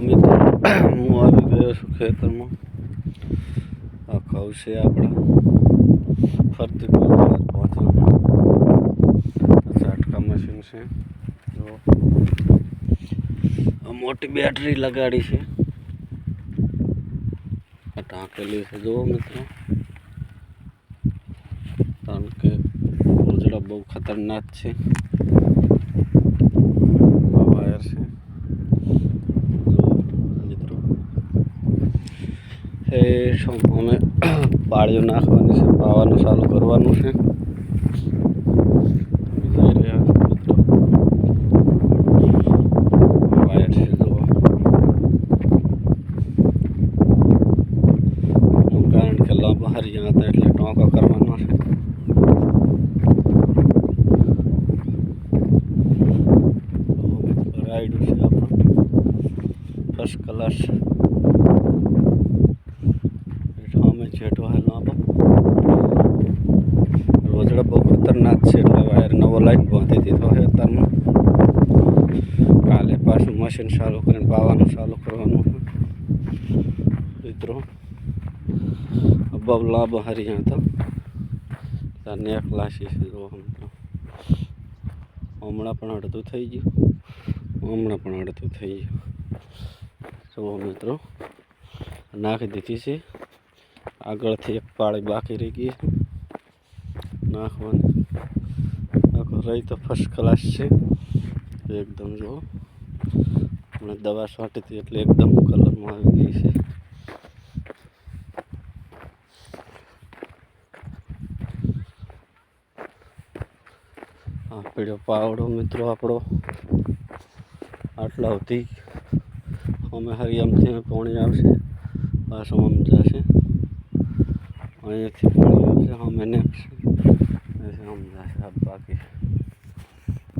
મિત્રો હું આવી ગયો છું ખેતરમાં. આ ઘઉં છે આપણા. ફરતી ઝાટકા મશીન છે. જો મોટી બેટરી લગાડી છે. આ ઢાંકેલી છે. જુઓ મિત્રો. કારણ કે ઉજળા બહુ ખતરનાક છે આ વાયર છે જુઓ મિત્રો એ શું અમે પાળીઓ નાખવાની છે પાવાનું ચાલુ કરવાનું છે. કારણ કે લાંબા હરિયા હતા એટલે ટોંકો કરવાનો છે. રાઈડ છે આપણું. ફર્સ્ટ ક્લાસ અમે જેઠો હાલ લાંબો રોજડા બહુ ખતરનાક છે એટલે વાયર નવો લાઈન બાંધી દીધો છે અત્યારમાં. કાલે પાછું મશીન ચાલુ કરીને પાવાનું ચાલુ કરવાનું મિત્રો, બહુ લાંબો હરિયા હતો ત્યાં નેક લાસી છે હમણાં. પણ અડધું થઈ ગયું. હમણાં પણ અડધું થઈ ગયું. જુઓ મિત્રો, નાખી દીધી છે. આગળથી એક પાળી બાકી રહી ગઈ નાખવાની. આખો રહી તો ફર્સ્ટ ક્લાસ છે. એકદમ જુઓ. હમણાં દવા છાંટી હતી એટલે એકદમ કલરમાં આવી ગઈ છે. આ પીળો પાવડો મિત્રો આપણો. આટલા સુધી અમે હરિયામથી પાણી આવશે. પાછું આમ જશે. અહીંયાથી પાણી આવશે અમે નાખશે અહીંયાથી આમ જશે આ બાકી